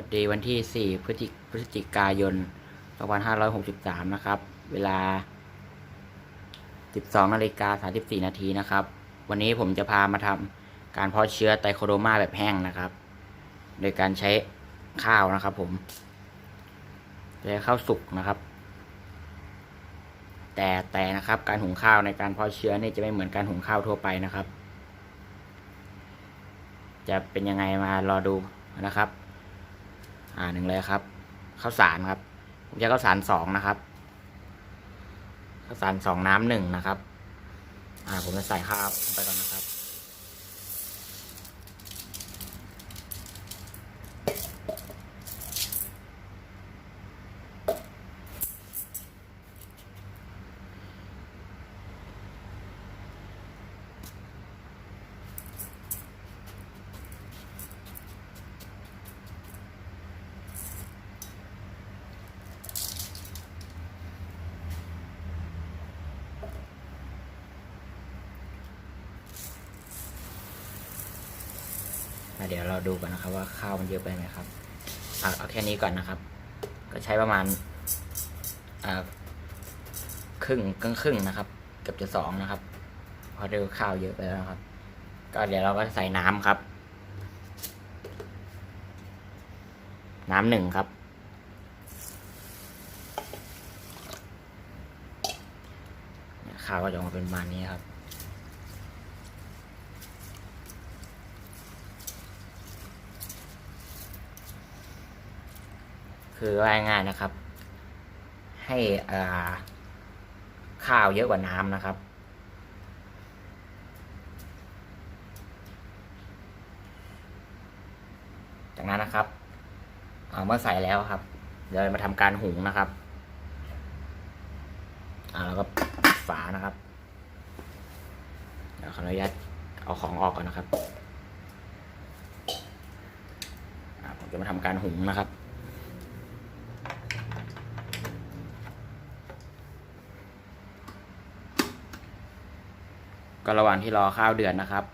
วัสดีวันที่ 4 พฤศจิพฤศจิกายน 2563 นะครับ เวลา 12นาฬิกา34 นาทีนะครับ วันนี้ผมจะพามาทำการเพาะเชื้อไตโคโดมาแบบแห้งนะครับ โดยการใช้ข้าวนะครับผมใช้ข้าวสุกนะครับ แต่แต่นะครับการหุงข้าวในการเพาะเชื้อนี่จะไม่เหมือนการหุงข้าวทั่วไปนะครับ จะเป็นยังไงมารอดูนะครับ อ่าหนึ่งเลยครับข้าวสารครับ ผมใช้ข้าวสารสองนะครับข้าวสารสองน้ำหนึ่งนะครับ อ่า ผมจะใส่ข้าวลงไปก่อนนะครับ เดี๋ยวเราดูกันนะครับ ว่าข้าวมันเยอะไปไหมครับอะเอาแค่นี้ก่อนนะครับ ก็ใช้ประมาณครึ่งครึ่งครึ่งนะครับเกือบจะสองนะครับเพราะดูข้าวเยอะไปแล้วครับ ก็เดี๋ยวเราก็ใส่น้ำครับ น้ำหนึ่งครับ ข้าวก็จะออกมาเป็นประมาณนี้ครับ คือว่าง่ายนะครับ ให้อ่าข้าวเยอะกว่าน้ำนะครับ จากนั้นนะครับเเมื่อใส่แล้วครับ เดี๋ยวมาทำการหุงนะครับอ่าแล้วก็ฝานะครับเดี๋ยวขออนุญาตเอาของออกก่อนนะครับผมจะมาทำการหุงนะครับ ก็ระหว่างที่รอข้าวเดือดนะครับ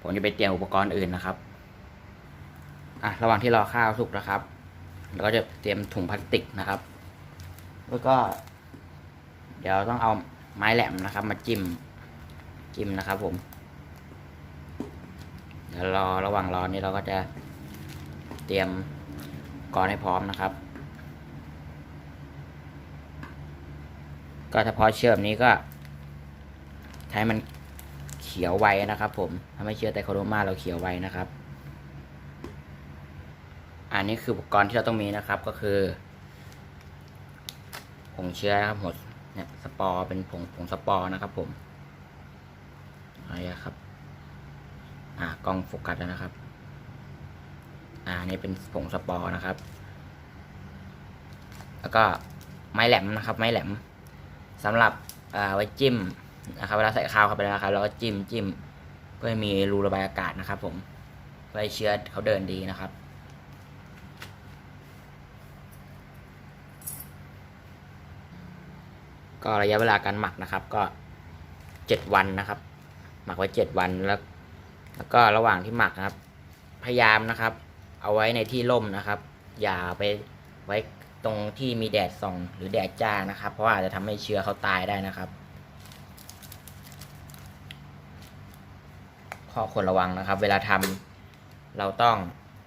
ผมจะไปเตรียมอุปกรณ์อื่นนะครับอะระหว่างที่รอข้าวสุกนะครับเราก็จะเตรียมถุงพลาสติกนะครับ แล้วก็ เดี๋ยวต้องเอาไม้แหลมนะครับ มาจิ้มจิ้มนะครับผมเดี๋ยวรอระหว่างรอนี่เราก็จะเตรียมกรให้พร้อมนะครับ ก็เฉพาะเชื่อมนี้ก็ ใช้มัน ขียวไวนะครับ ผมถ้าไม่เชื่อไตโคโดมาเราเขียวไวนะครับ อันนี้คืออุปกรณ์ที่เราต้องมีนะครับก็คือผงเชื้อนะครับหมดเนี่ยสปอร์เป็นผงผงสปอร์นะครับ ผมอะไรครับ อ่ากล้องโฟกัสแล้วนะครับ อ่านี่เป็นผงสปอร์นะครับ แล้วก็ไม้แหลมนะครับ ไม้แหลมสำหรับอ่าไว้จิ้ม นะครับเวลาใส่ข้าวเข้าไปแล้วครับเราก็จิ้มจิ้มเพื่อให้มีรูระบายอากาศนะครับ ผมเพื่อให้เชื้อเขาเดินดีนะครับก็ระยะเวลาการหมักนะครับ ก็เจ็ดวันนะครับ หมักไว้เจ็ดวันแล้ว แล้วก็ระหว่างที่หมักนะครับ พยายามนะครับ เอาไว้ในที่ร่มนะครับ อย่าไปไว้ตรงที่มีแดดส่อง หรือแดดจ้านะครับ เพราะว่าอาจจะทำให้เชื้อเขาตายได้นะครับ ข้อควรระวังนะครับ เวลาทำเราต้อง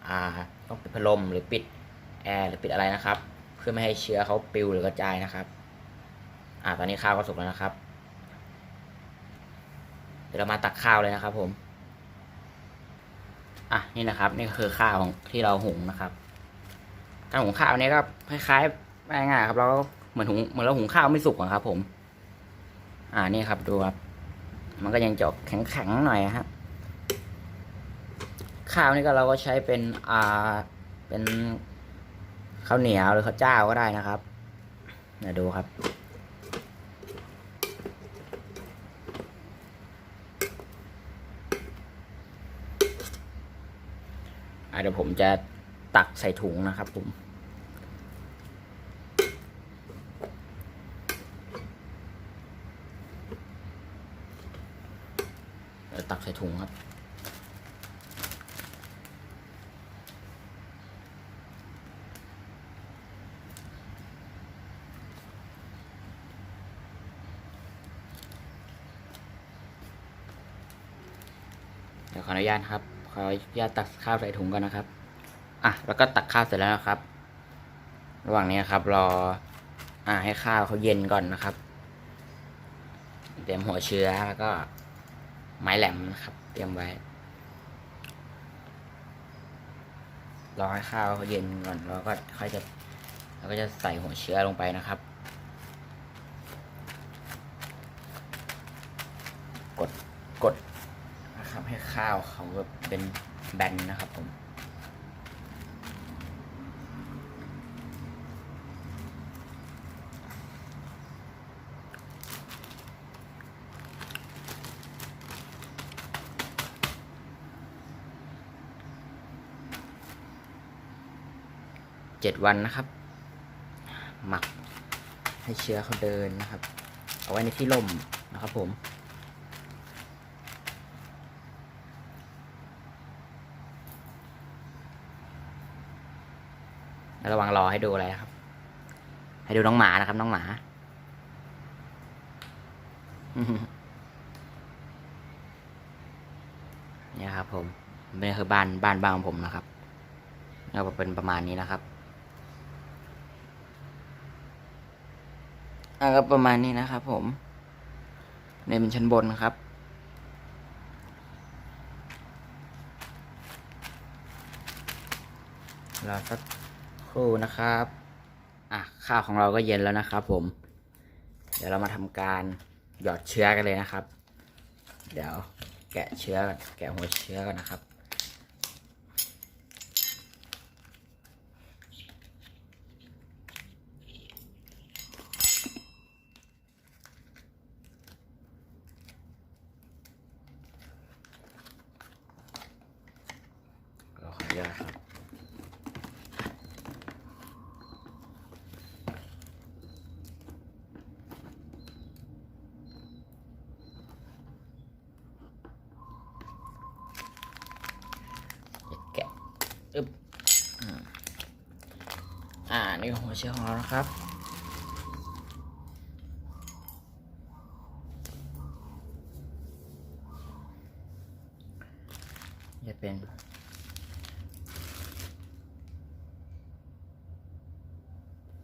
อ่าต้องปิดพัดลมหรือปิดแอร์หรือปิดอะไรนะครับ เพื่อไม่ให้เชื้อเขาปิวหรือกระจายนะครับ อ่าตอนนี้ข้าวก็สุกแล้วนะครับ เดี๋ยวเรามาตักข้าวเลยนะครับ ผม อะนี่นะครับ นี่ก็คือข้าวของที่เราหุงนะครับ การหุงข้าวนี้ก็คล้ายๆง่ายๆครับเราเหมือนหุงเหมือนเราหุงข้าวไม่สุกอะครับ ผม อ่านี่ครับดูครับมันก็ยังจะออกแข็งๆหน่อยครับ ข้าวนี่ก็เราก็ใช้เป็นอ่าเป็นข้าวเหนียวหรือข้าวเจ้าก็ได้นะครับเดี๋ยวดูครับ เดี๋ยวผมจะตักใส่ถุงนะครับผมตักใส่ถุงครับ เดี๋ยวขออนุ ญาตครับ ขออนุญาตตักข้าวใส่ถุงก่อนนะครับ อะ แล้วก็ตักข้าวเสร็จแล้วนะครับ ระหว่างนี้ครับ รอ อ่า ให้ข้าวเขาเย็นก่อนนะครับ เตรียมหัวเชื้อแล้วก็ ไม้แหลมนะครับ เตรียมไว้ รอให้ข้าวเขาเย็นก่อนแล้วก็ค่อยจะเราก็จะใส่หัวเชื้อลงไปนะครับ กดกด ก้าวเขาแบบเป็นแบนนะครับผมเจ็ดวันนะครับ หมักให้เชื้อเขาเดินนะครับ เอาไว้ในที่ร่มนะครับผม ระวังรอให้ดูอะไรนะครับ ให้ดูน้องหมานะครับ น้องหมาเนี่ยครับ ผมนี่คือบ้านบ้านบ้านของผมนะครับก็เป็นประมาณนี้นะครับอะก็ประมาณนี้นะครับ ผมในเป็นชั้นบนนะครับรอสัก ครู่นะครับ อะข้าวของเราก็เย็นแล้วนะครับ ผม เดี๋ยวเรามาทำการหยอดเชื้อกันเลยนะครับ เดี๋ยวแกะเชื้อก่อนแกะหัวเชื้อก่อนนะครับ เราขออนุญาตครับ แกะอึ๊บอ่า อ่านี่หัวเชื้อของเรานะครับ จะเป็น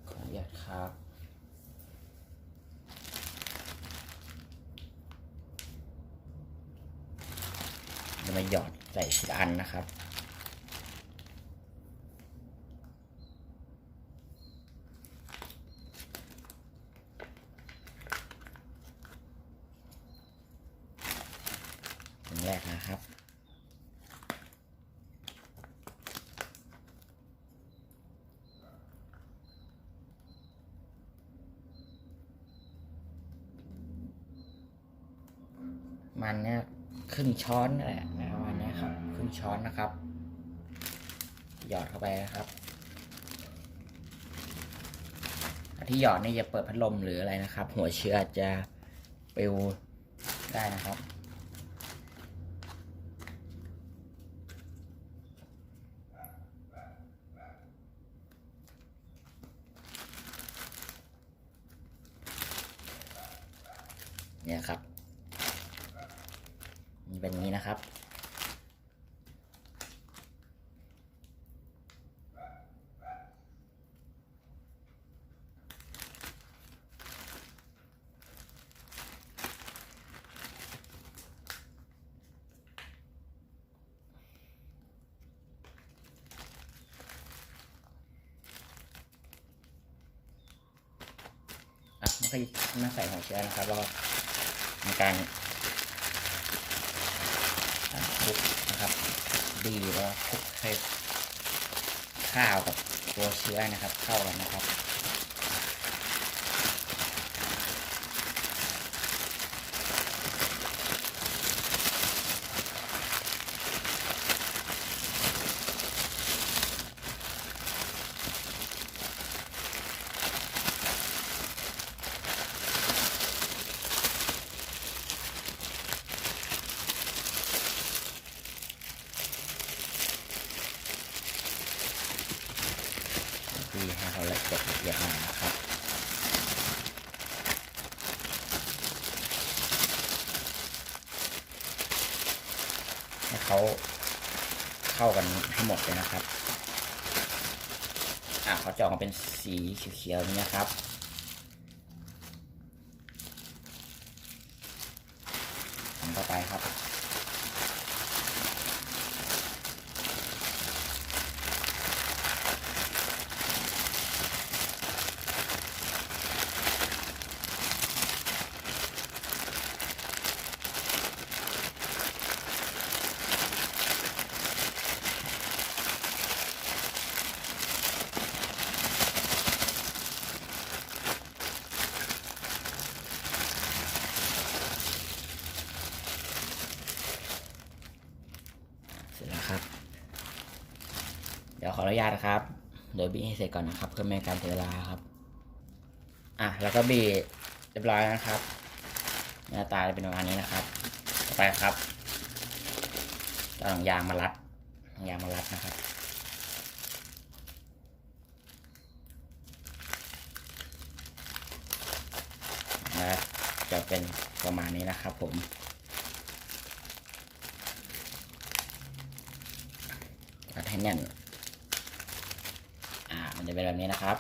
ขออนุญาตครับ จะมาหยอดใส่ทีละอันนะครับ อั นะครับ มันเนี่ยครึ่งช้อนนั่แหละนะครับวันนี้ครับครึ่งช้อนนะครับ หยอดเข้าไปนะครับที่หยอดนี่ยอย่าเปิดพัดลมหรืออะไรนะครับ หัวเชื้อจจะปลิวได้นะครับ เนี่ยครับนี่เป็นนี้นะครับ อะมันก็มาใส่หัวเชื้อนะครับแล้วก็ ทำการอะคลุกนะครับ ดีแล้วคลุกให้ข้าวกับตัวเชื้อนะครับ เข้ากันนะครับ ดีให้เขาละเอียดละเอียดหน่อยนะครับ ใให้เขาเข้ากันใหมดเลยนะครับ อะเขาจะออกมาเป็นสีเขียวๆนี้นะครับทำต่อไปครับ เสร็จแล้วครับ เดี๋ยวข ออนุญาตนะครับ เดี๋ยวบีให้เสร็จก่อนนะครับเพื่อไม่ให้การเสียเวลาครับ อะแล้วก็บีเรียบร้อยนะครับ หน้าตาจะเป็นประมาณนี้นะครับ ต่อไปครับเอาหนังยางมารัดหนังยางมารัดนะครับนะจะเป็นประมาณนี้นะครับผมรัดให้แน่นอ่ามัน เป็นแบบนี้นะครับ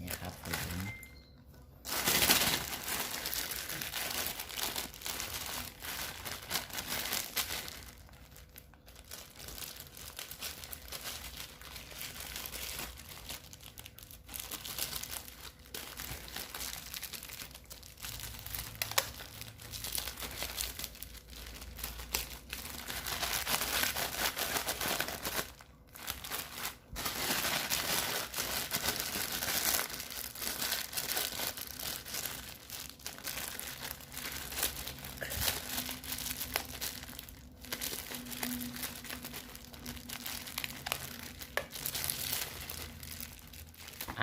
นี่ครับผม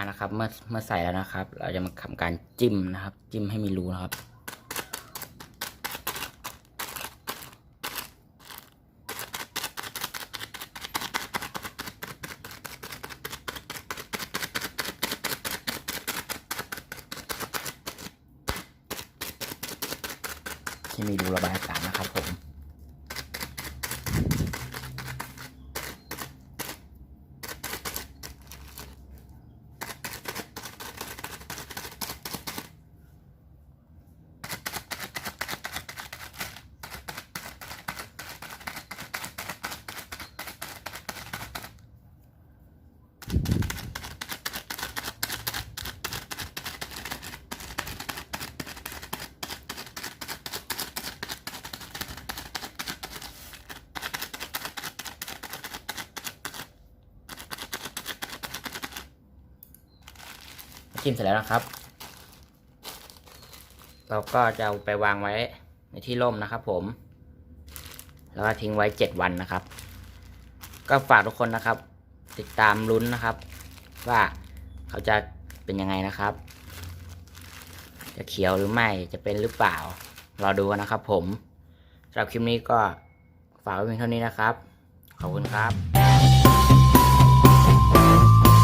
อ่านะครับ เมื่อเมื่อใส่แล้วนะครับ เราจะมาทำการจิ้มนะครับ จิ้มให้มีรูนะครับที่มีรูระบายอากาศนะครับผม จิ้มเสร็จแล้วนะครับ เราก็จะเอาไปวางไว้ในที่ร่มนะครับผม แล้วก็ทิ้งไว้เจ็ดวันนะครับ ก็ฝากทุกคนนะครับ ติดตามลุ้นนะครับ ว่าเขาจะเป็นยังไงนะครับ จะเขียวหรือไม่จะเป็นหรือเปล่า รอดูนะครับผมสำหรับคลิปนี้ก็ฝากไว้เพียงเท่านี้นะครับ ขอบคุณครับ